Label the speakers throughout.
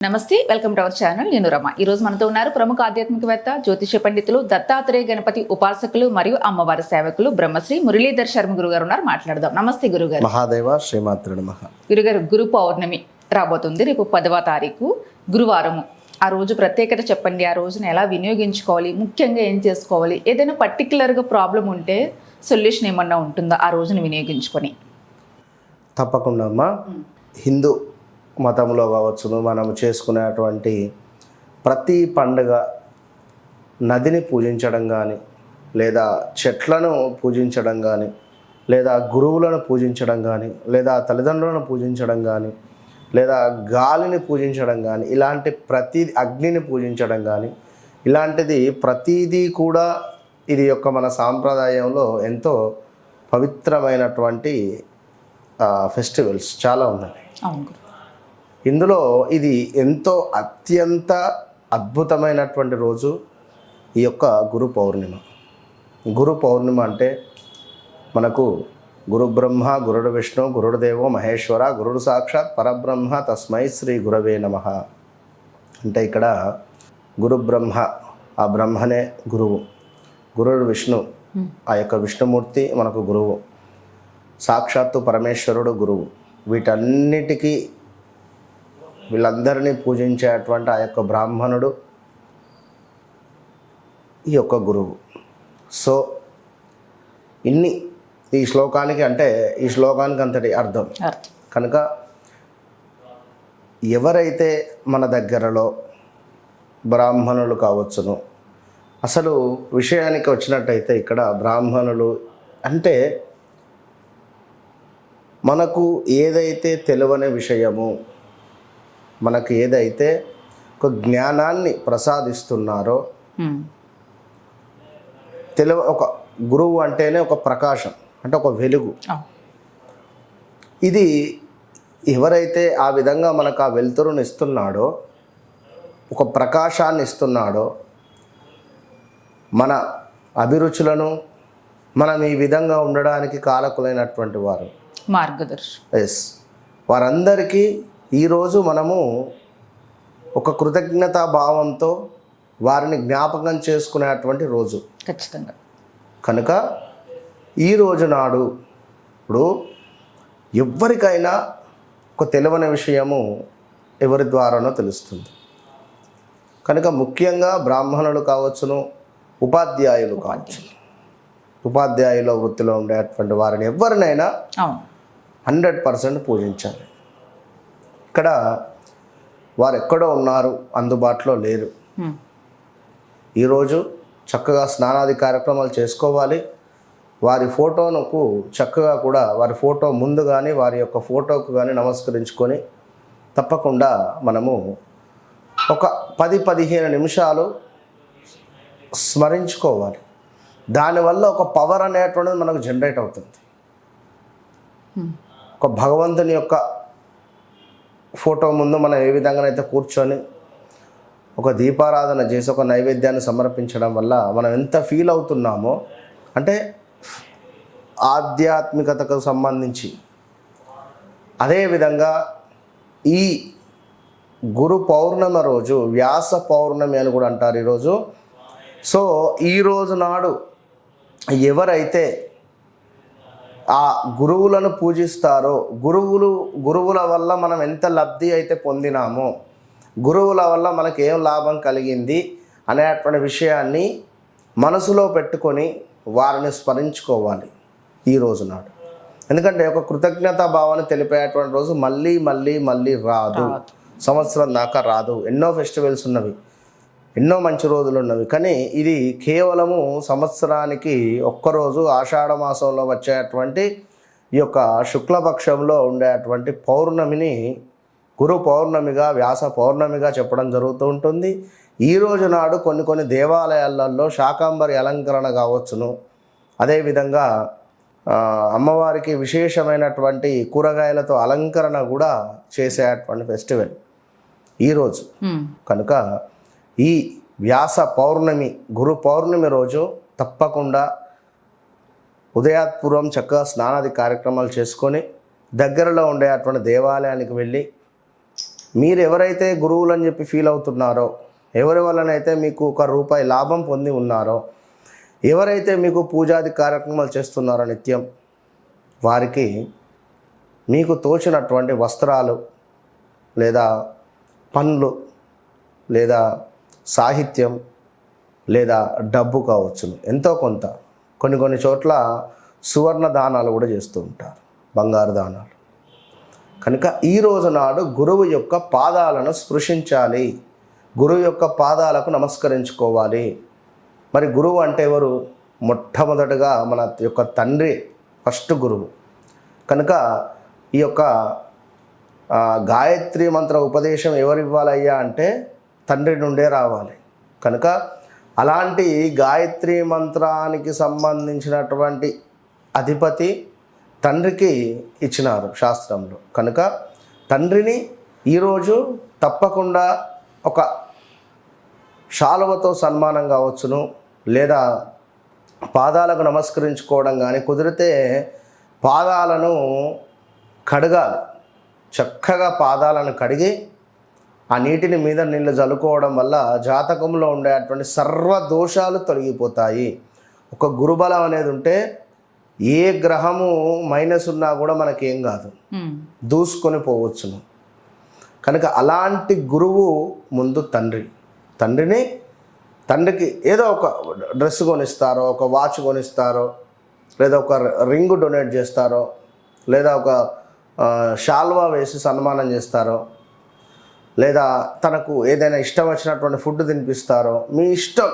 Speaker 1: నమస్తే welcome to our channel. నేను రమ. ఈ రోజు మనతో ఉన్నారు ప్రముఖ ఆధ్యాత్మికవేత్త జ్యోతిష పండితులు దత్తాత్రేయ గణపతి ఉపాసకులు మరియు అమ్మవారి సేవకులు బ్రహ్మశ్రీ మురళీధర్ శర్మ గురుగారు ఉన్నారు. మాట్లాడదాం. నమస్తే గురుగారు.
Speaker 2: మహాదేవ శ్రీమాత్రుడు నమః.
Speaker 1: గురుగారు గురు పౌర్ణమి రాబోతుంది. రేపు పదవ తారీఖు గురువారము. ఆ రోజు ప్రత్యేకత చెప్పండి. ఆ రోజున ఎలా వినియోగించుకోవాలి? ముఖ్యంగా ఏం చేసుకోవాలి? ఏదైనా పర్టికులర్గా ప్రాబ్లం ఉంటే సొల్యూషన్ ఏమన్నా ఉంటుందా? ఆ రోజున వినియోగించుకొని.
Speaker 2: తప్పకుండా అమ్మా. హిందూ మతంలో కావచ్చును మనం చేసుకునేటువంటి ప్రతి పండుగ నదిని పూజించడం కానీ లేదా చెట్లను పూజించడం కానీ లేదా గురువులను పూజించడం కానీ లేదా తల్లిదండ్రులను పూజించడం కానీ లేదా గాలిని పూజించడం కానీ ఇలాంటి ప్రతి అగ్నిని పూజించడం కానీ ఇలాంటిది ప్రతిదీ కూడా ఇది యొక్క మన సాంప్రదాయంలో ఎంతో పవిత్రమైనటువంటి ఫెస్టివల్స్ చాలా ఉన్నాయి.
Speaker 1: అవును
Speaker 2: ఇందులో ఇది ఎంతో అత్యంత అద్భుతమైనటువంటి రోజు ఈ యొక్క గురు పౌర్ణిమ. గురు పౌర్ణిమ అంటే మనకు గురు బ్రహ్మ గురుడు విష్ణు గురుడు దేవో మహేశ్వర గురుడు సాక్షాత్ పరబ్రహ్మ తస్మై శ్రీ గురవే నమ. అంటే ఇక్కడ గురు బ్రహ్మ ఆ బ్రహ్మనే గురువు. గురుడు విష్ణు ఆ యొక్క విష్ణుమూర్తి మనకు గురువు. సాక్షాత్తు పరమేశ్వరుడు గురువు. వీటన్నిటికీ వీళ్ళందరినీ పూజించేటువంటి ఆ యొక్క బ్రాహ్మణుడు ఈ యొక్క గురువు. సో ఇన్ని ఈ శ్లోకానికి అంటే ఈ శ్లోకానికి అంతటి అర్థం. కనుక ఎవరైతే మన దగ్గరలో బ్రాహ్మణులు కావచ్చును అసలు విషయానికి వచ్చినట్టయితే ఇక్కడ బ్రాహ్మణులు అంటే మనకు ఏదైతే తెలియని విషయము మనకు ఏదైతే ఒక జ్ఞానాన్ని ప్రసాదిస్తున్నారో. తెలివ ఒక గురువు అంటేనే ఒక ప్రకాశం అంటే ఒక వెలుగు. ఇది ఎవరైతే ఆ విధంగా మనకు ఆ వెలుతురుని ఇస్తున్నాడో ఒక ప్రకాశాన్ని ఇస్తున్నాడో మన అభిరుచులను మనం ఈ విధంగా ఉండడానికి కాలకులైనటువంటి వారు.
Speaker 1: మార్గదర్శి
Speaker 2: ఎస్ వారందరికీ ఈరోజు మనము ఒక కృతజ్ఞతా భావంతో వారిని జ్ఞాపకం చేసుకునేటువంటి రోజు.
Speaker 1: ఖచ్చితంగా.
Speaker 2: కనుక ఈ రోజు నాడు ఇప్పుడు ఎవరికైనా ఒక తెలియని విషయము ఎవరి ద్వారానో తెలుస్తుంది. కనుక ముఖ్యంగా బ్రాహ్మణులు కావచ్చును ఉపాధ్యాయులు కావచ్చు. ఉపాధ్యాయుల. వృత్తిలో ఉండేటువంటి వారిని ఎవరినైనా హండ్రెడ్ పర్సెంట్ పూజించాలి. ఇక్కడ వారు ఎక్కడో ఉన్నారు అందుబాటులో లేరు. ఈరోజు చక్కగా స్నానాది కార్యక్రమాలు చేసుకోవాలి. వారి ఫోటోనుకు చక్కగా కూడా వారి ఫోటో ముందు కానీ వారి యొక్క ఫోటోకు కానీ నమస్కరించుకొని తప్పకుండా మనము ఒక పది పదిహేను నిమిషాలు స్మరించుకోవాలి. దానివల్ల ఒక పవర్ అనేటువంటిది మనకు జనరేట్ అవుతుంది. ఒక భగవంతుని యొక్క ఫోటో ముందు మనం ఏ విధంగానైతే కూర్చొని ఒక దీపారాధన చేసి ఒక నైవేద్యాన్ని సమర్పించడం వల్ల మనం ఎంత ఫీల్ అవుతున్నామో అంటే ఆధ్యాత్మికతకు సంబంధించి అదేవిధంగా ఈ గురు పౌర్ణమి రోజు వ్యాస పౌర్ణమి అని కూడా అంటారు ఈరోజు. సో ఈ రోజు నాడు ఎవరైతే ఆ గురువులను పూజిస్తారో గురువులు గురువుల వల్ల మనం ఎంత లబ్ధి అయితే పొందినామో గురువుల వల్ల మనకి ఏం లాభం కలిగింది అనేటువంటి విషయాన్ని మనసులో పెట్టుకొని వారిని స్మరించుకోవాలి ఈ రోజు నాడు. ఎందుకంటే ఒక కృతజ్ఞతా భావాన్ని తెలిపేటువంటి రోజు మళ్ళీ మళ్ళీ మళ్ళీ రాదు. సంవత్సరం దాకా రాదు. ఎన్నో ఫెస్టివల్స్ ఉన్నవి. ఎన్నో మంచి రోజులు ఉన్నవి. కానీ ఇది కేవలము సంవత్సరానికి ఒక్కరోజు ఆషాఢ మాసంలో వచ్చేటువంటి ఈ యొక్క శుక్లపక్షంలో ఉండేటువంటి పౌర్ణమిని గురు పౌర్ణమిగా వ్యాస పౌర్ణమిగా చెప్పడం జరుగుతూ ఉంటుంది. ఈ రోజు నాడు కొన్ని కొన్ని దేవాలయాలలో శాకాంబరి అలంకరణ కావచ్చును. అదేవిధంగా అమ్మవారికి విశేషమైనటువంటి కూరగాయలతో అలంకరణ కూడా చేసేటువంటి ఫెస్టివల్ ఈరోజు. కనుక ఈ వ్యాస పౌర్ణమి గురు పౌర్ణమి రోజు తప్పకుండా ఉదయాత్పూర్వం చక్కగా స్నానాది కార్యక్రమాలు చేసుకొని దగ్గరలో ఉండే అటువంటి దేవాలయానికి వెళ్ళి మీరు ఎవరైతే గురువులు అని చెప్పి ఫీల్ అవుతున్నారో ఎవరి వల్లనైతే మీకు ఒక రూపాయి లాభం పొంది ఉన్నారో ఎవరైతే మీకు పూజాది కార్యక్రమాలు చేస్తున్నారో నిత్యం వారికి మీకు తోచినటువంటి వస్త్రాలు లేదా పండ్లు లేదా సాహిత్యం లేదా డబ్బు కావచ్చును ఎంతో కొంత. కొన్ని కొన్ని చోట్ల సువర్ణ దానాలు కూడా చేస్తూ ఉంటారు. బంగారు దానాలు. కనుక ఈ రోజు నాడు గురువు యొక్క పాదాలను స్పృశించాలి. గురువు యొక్క పాదాలకు నమస్కరించుకోవాలి. మరి గురువు అంటే ఎవరు? మొట్టమొదటగా మన యొక్క తండ్రి ఫస్ట్ గురువు. కనుక ఈ యొక్క గాయత్రి మంత్ర ఉపదేశం ఎవరు ఇవ్వాలయ్యా అంటే తండ్రి నుండే రావాలి. కనుక అలాంటి గాయత్రి మంత్రానికి సంబంధించినటువంటి అధిపతి తండ్రికి ఇచ్చినారు శాస్త్రంలో. కనుక తండ్రిని ఈరోజు తప్పకుండా ఒక శాలువతో సన్మానం కావచ్చును. లేదా పాదాలకు నమస్కరించుకోవడం కానీ కుదిరితే పాదాలను కడగాలి. చక్కగా పాదాలను కడిగి ఆ నీటిని మీద నీళ్ళు జలుకోవడం వల్ల జాతకంలో ఉండేటువంటి సర్వ దోషాలు తొలగిపోతాయి. ఒక గురుబలం అనేది ఉంటే ఏ గ్రహము మైనస్ ఉన్నా కూడా మనకేం కాదు. దూసుకొని పోవచ్చును. కనుక అలాంటి గురువు ముందు తండ్రి. తండ్రిని తండ్రికి ఏదో ఒక డ్రెస్ కొనిస్తారో ఒక వాచ్ కొనిస్తారో లేదా ఒక రింగ్ డొనేట్ చేస్తారో లేదా ఒక షాల్వా వేసి సన్మానం చేస్తారో లేదా తనకు ఏదైనా ఇష్టం వచ్చినటువంటి ఫుడ్ తినిపిస్తారో మీ ఇష్టం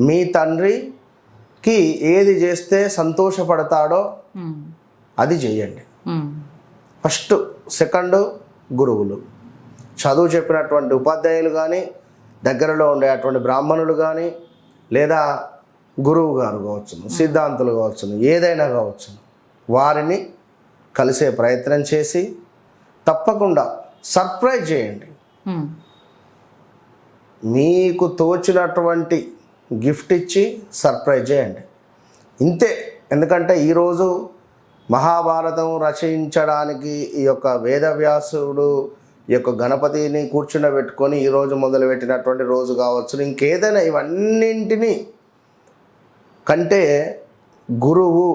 Speaker 2: మీ తండ్రికి ఏది చేస్తే సంతోషపడతాడో అది చేయండి. ఫస్ట్ సెకండ్ గురువులు. చదువు చెప్పినటువంటి ఉపాధ్యాయులు కానీ దగ్గరలో ఉండేటువంటి బ్రాహ్మణులు కానీ లేదా గురువు గారు కావచ్చును సిద్ధాంతులు కావచ్చును ఏదైనా కావచ్చును వారిని కలిసే ప్రయత్నం చేసి తప్పకుండా సర్ప్రైజ్ చేయండి. మీకు తోచినటువంటి గిఫ్ట్ ఇచ్చి సర్ప్రైజ్ చేయండి. ఇంతే. ఎందుకంటే ఈరోజు మహాభారతం రచయించడానికి ఈ యొక్క వేదవ్యాసుడు ఈ యొక్క గణపతిని కూర్చుండబెట్టుకొని ఈరోజు మొదలుపెట్టినటువంటి రోజు కావచ్చు ఇంకేదైనా ఇవన్నింటినీ కంటే గురువు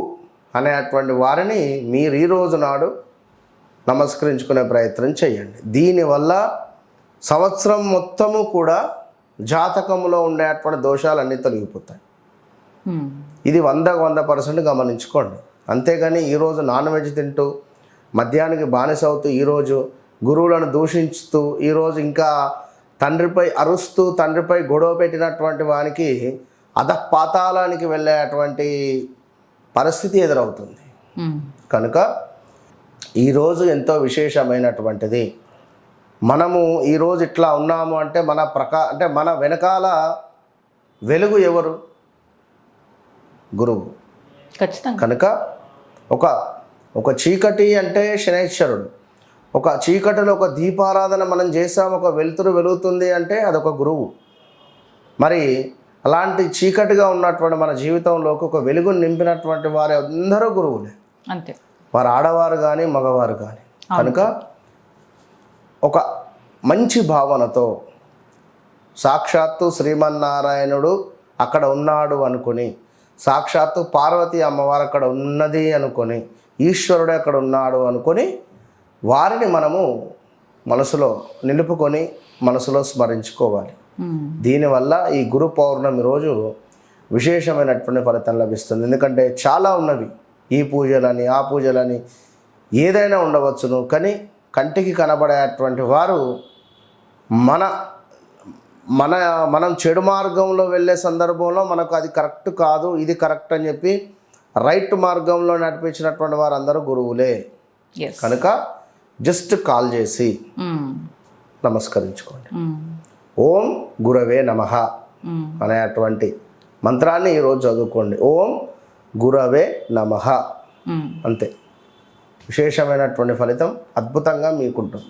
Speaker 2: అనేటువంటి వారిని మీరు ఈ రోజు నాడు నమస్కరించుకునే ప్రయత్నం చేయండి. దీనివల్ల సంవత్సరం మొత్తము కూడా జాతకంలో ఉండేటువంటి దోషాలన్నీ తొలగిపోతాయి. ఇది వందకు వంద పర్సెంట్ గమనించుకోండి. అంతేగాని ఈరోజు నాన్ వెజ్ తింటూ మద్యానికి బానిస అవుతూ ఈరోజు గురువులను దూషించుతూ ఈరోజు ఇంకా తండ్రిపై అరుస్తూ తండ్రిపై గొడవ పెట్టినటువంటి వానికి అధపాతాళానికి వెళ్ళేటువంటి పరిస్థితి ఎదురవుతుంది. కనుక ఈరోజు ఎంతో విశేషమైనటువంటిది. మనము ఈరోజు ఇట్లా ఉన్నాము అంటే మన ప్రకా అంటే మన వెనకాల వెలుగు ఎవరు? గురువు.
Speaker 1: ఖచ్చితంగా.
Speaker 2: కనుక ఒక ఒక చీకటి అంటే శనైశ్వరుడు. ఒక చీకటిలో ఒక దీపారాధన మనం చేసాం ఒక వెలుతురు వెలుగుతుంది అంటే అదొక గురువు. మరి అలాంటి చీకటిగా ఉన్నటువంటి మన జీవితంలోకి ఒక వెలుగును నింపినటువంటి వారి అందరూ గురువులే.
Speaker 1: అంతే.
Speaker 2: వారు ఆడవారు కానీ మగవారు కానీ కనుక ఒక మంచి భావనతో సాక్షాత్తు శ్రీమన్నారాయణుడు అక్కడ ఉన్నాడు అనుకొని సాక్షాత్తు పార్వతీ అమ్మవారు అక్కడ ఉన్నది అనుకొని ఈశ్వరుడు అక్కడ ఉన్నాడు అనుకొని వారిని మనము మనసులో నిలుపుకొని మనసులో స్మరించుకోవాలి. దీనివల్ల ఈ గురు పౌర్ణమి రోజు విశేషమైనటువంటి ఫలితం లభిస్తుంది. ఎందుకంటే చాలా ఉన్నవి. ఈ పూజలని ఆ పూజలని ఏదైనా ఉండవచ్చును. కానీ కంటికి కనబడేటువంటి వారు మన మన మనం చెడు మార్గంలో వెళ్ళే సందర్భంలో మనకు అది కరెక్ట్ కాదు ఇది కరెక్ట్ అని చెప్పి రైట్ మార్గంలో నడిపించినటువంటి వారందరూ గురువులే. కనుక జస్ట్ కాల్ చేసి
Speaker 1: ఉమ్,
Speaker 2: నమస్కరించుకోండి.
Speaker 1: ఉమ్,
Speaker 2: ఓం గురవే నమః
Speaker 1: ఉమ్,
Speaker 2: అనేటువంటి మంత్రాన్ని ఈరోజు చదువుకోండి. ఓం గురవే నమః. అంతే. విశేషమైనటువంటి ఫలితం అద్భుతంగా మీకుంటుంది.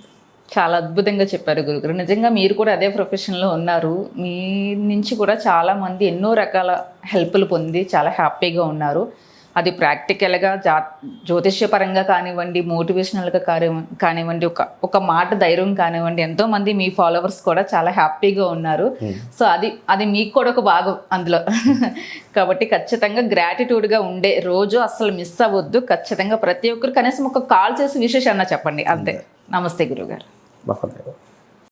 Speaker 1: చాలా అద్భుతంగా చెప్పారు గురుగారు. నిజంగా మీరు కూడా అదే ప్రొఫెషన్లో ఉన్నారు. మీ నుంచి కూడా చాలా మంది ఎన్నో రకాల హెల్ప్లు పొంది చాలా హ్యాపీగా ఉన్నారు. అది ప్రాక్టికల్గా జా జ్యోతిష్యపరంగా కానివ్వండి మోటివేషనల్గా కాని కానివ్వండి ఒక ఒక మాట ధైర్యం కానివ్వండి ఎంతో మంది మీ ఫాలోవర్స్ కూడా చాలా హ్యాపీగా ఉన్నారు. సో అది అది మీకు కూడా ఒక భాగం అందులో. కాబట్టి ఖచ్చితంగా గ్రాటిట్యూడ్గా ఉండే రోజు అస్సలు మిస్ అవ్వద్దు. ఖచ్చితంగా ప్రతి ఒక్కరు కనీసం ఒక కాల్ చేసి విశేషాన్ని చెప్పండి. అంతే. నమస్తే
Speaker 2: మహోదయ.